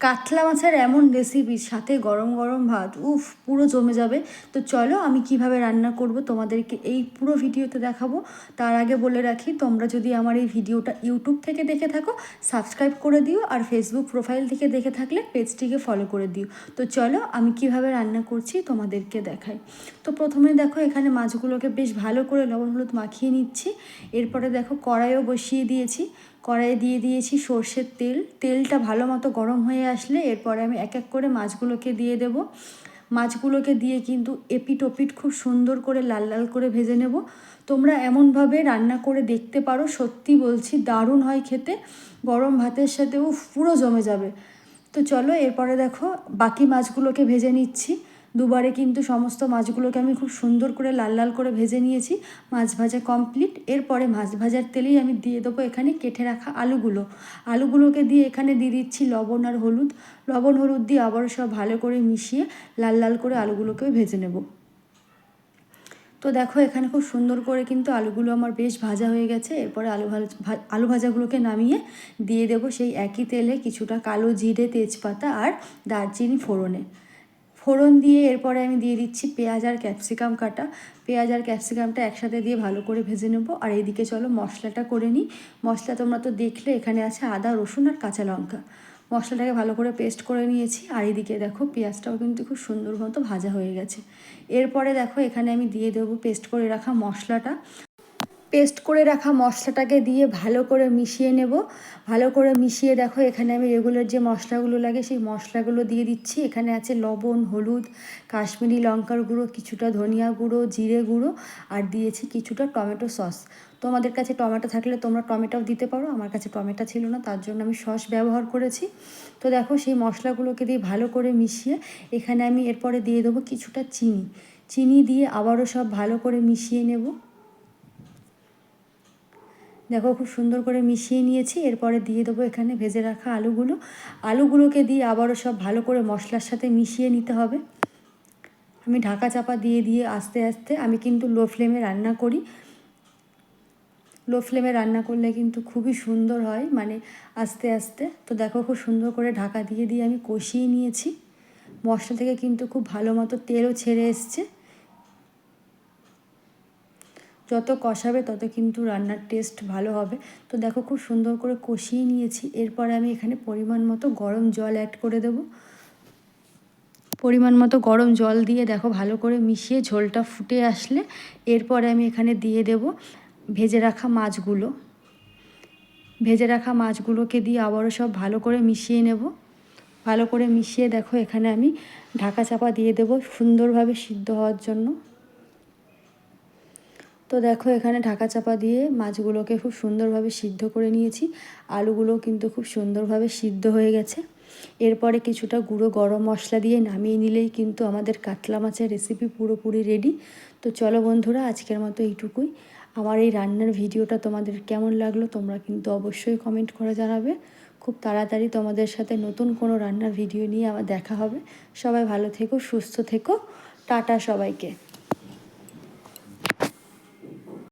কাতলা মাছের এমন রেসিপি সাথে গরম গরম ভাত, উফ, পুরো জমে যাবে। তো চলো, আমি কীভাবে রান্না করব তোমাদেরকে এই পুরো ভিডিওতে দেখাবো। তার আগে বলে রাখি, তোমরা যদি আমার এই ভিডিওটা ইউটিউব থেকে দেখে থাকো সাবস্ক্রাইব করে দিও আর ফেসবুক প্রোফাইল থেকে দেখে থাকলে পেজটিকে ফলো করে দিও। তো চলো, আমি কীভাবে রান্না করছি তোমাদেরকে দেখাই। তো প্রথমে দেখো, এখানে মাছগুলোকে বেশ ভালো করে লবণ হলুদ মাখিয়ে নিচ্ছি। এরপরে দেখো, কড়াইও বসিয়ে দিয়েছি। কড়াইয়ে দিয়ে দিয়েছি সর্ষের তেল। তেলটা ভালো মতো গরম হয়ে আসলে এরপরে আমি এক এক করে মাছগুলোকে দিয়ে দেব। মাছগুলোকে দিয়ে কিন্তু এপিট ওপিট খুব সুন্দর করে লাল লাল করে ভেজে নেব। তোমরা এমনভাবে রান্না করে দেখতে পারো, সত্যি বলছি, দারুণ হয় খেতে। গরম ভাতের সাথে ও পুরো জমে যাবে। তো চলো, এরপরে দেখো, বাকি মাছগুলোকে ভেজে নিচ্ছি। দুবারে কিন্তু সমস্ত মাছগুলোকে আমি খুব সুন্দর করে লাল লাল করে ভেজে নিয়েছি। মাছ ভাজা কমপ্লিট এরপরে মাছ ভাজার তেলেই আমি দিয়ে দেবো এখানে কেটে রাখা আলুগুলো। আলুগুলোকে দিয়ে এখানে দিয়ে দিচ্ছি লবণ আর হলুদ। লবণ, হলুদ দিয়ে আবারও সব ভালো করে মিশিয়ে লাল লাল করে আলুগুলোকেও ভেজে নেব। তো দেখো এখানে খুব সুন্দর করে কিন্তু আলুগুলো আমার বেশ ভাজা হয়ে গেছে। এরপরে আলু ভাজা আলু ভাজাগুলোকে নামিয়ে দিয়ে দেবো সেই একই তেলে কিছুটা কালো জিরে, তেজপাতা আর দারচিনি ফোড়নে। ফোড়ন দিয়ে এরপরে আমি দিয়ে দিচ্ছি পেঁয়াজ আর ক্যাপসিকাম কাটা। পেঁয়াজ আর ক্যাপসিকামটা একসাথে দিয়ে ভালো করে ভেজে নেব। আর এইদিকে চলো মশলাটা করে নিই। মশলা তোমরা তো দেখলে এখানে আছে আদা, রসুন আর কাঁচা লঙ্কা। মশলাটাকে ভালো করে পেস্ট করে নিয়েছি। আর এদিকে দেখো পেঁয়াজটাও কিন্তু খুব সুন্দর মতো ভাজা হয়ে গেছে। এরপরে দেখো এখানে আমি দিয়ে দেবো পেস্ট করে রাখা মশলাটা। পেস্ট করে রাখা মশলাটাকে দিয়ে ভালো করে মিশিয়ে নেব। ভালো করে মিশিয়ে দেখো, এখানে আমি রেগুলার যে মশলাগুলো লাগে সেই মশলাগুলো দিয়ে দিচ্ছি। এখানে আছে লবণ, হলুদ, কাশ্মীরি লঙ্কার গুঁড়ো, কিছুটা ধনিয়া গুঁড়ো, জিরে গুঁড়ো আর দিয়েছি কিছুটা টমেটো সস। তোমাদের কাছে টমেটো থাকলে তোমরা টমেটোও দিতে পারো, আমার কাছে টমেটো ছিল না, তার জন্য আমি সস ব্যবহার করেছি। তো দেখো, সেই মশলাগুলোকে দিয়ে ভালো করে মিশিয়ে এখানে আমি এরপরে দিয়ে দেবো কিছুটা চিনি। চিনি দিয়ে আবারও সব ভালো করে মিশিয়ে নেব। দেখো খুব সুন্দর করে মিশিয়ে নিয়েছি, এরপরে দিয়ে দেবো এখানে ভেজে রাখা আলুগুলো। আলুগুলোকে দিয়ে আবারও সব ভালো করে মশলার সাথে মিশিয়ে নিতে হবে। আমি ঢাকা চাপা দিয়ে দিয়ে আস্তে আস্তে আমি কিন্তু লো ফ্লেমে রান্না করি। লো ফ্লেমে রান্না করলে কিন্তু খুবই সুন্দর হয় মানে আস্তে আস্তে। তো দেখো খুব সুন্দর করে ঢাকা দিয়ে দিয়ে আমি কষিয়ে নিয়েছি। মশলা থেকে কিন্তু খুব ভালো মতো তেলও ছেড়ে এসছে। যত কষাবে তত কিন্তু রান্নার টেস্ট ভালো হবে। তো দেখো খুব সুন্দর করে কষিয়ে নিয়েছি। এরপরে আমি এখানে পরিমাণ মতো গরম জল অ্যাড করে দেবো। পরিমাণ মতো গরম জল দিয়ে দেখো ভালো করে মিশিয়ে ঝোলটা ফুটে আসলে এরপরে আমি এখানে দিয়ে দেব ভেজে রাখা মাছগুলো। ভেজে রাখা মাছগুলোকে দিয়ে আবারও সব ভালো করে মিশিয়ে নেব। ভালো করে মিশিয়ে দেখো এখানে আমি ঢাকা চাপা দিয়ে দেবো সুন্দরভাবে সিদ্ধ হওয়ার জন্য। তো দেখো এখানে ঢাকা চাপা দিয়ে মাছগুলোকে খুব সুন্দরভাবে সিদ্ধ করে নিয়েছি। আলুগুলো কিন্তু খুব সুন্দরভাবে সিদ্ধ হয়ে গেছে। এরপরে কিছুটা গুঁড়ো গরম মশলা দিয়ে নামিয়ে নিলেই কিন্তু আমাদের কাতলা মাছের রেসিপি পুরোপুরি রেডি তো চলো বন্ধুরা, আজকের মতো এইটুকুই। আমার এই রান্নার ভিডিওটা তোমাদের কেমন লাগল তোমরা কিন্তু অবশ্যই কমেন্ট করে জানাবে। খুব তাড়াতাড়ি তোমাদের সাথে নতুন কোনো রান্নার ভিডিও নিয়ে আমার দেখা হবে। সবাই ভালো থেকো, সুস্থ থেকো। টাটা সবাইকে।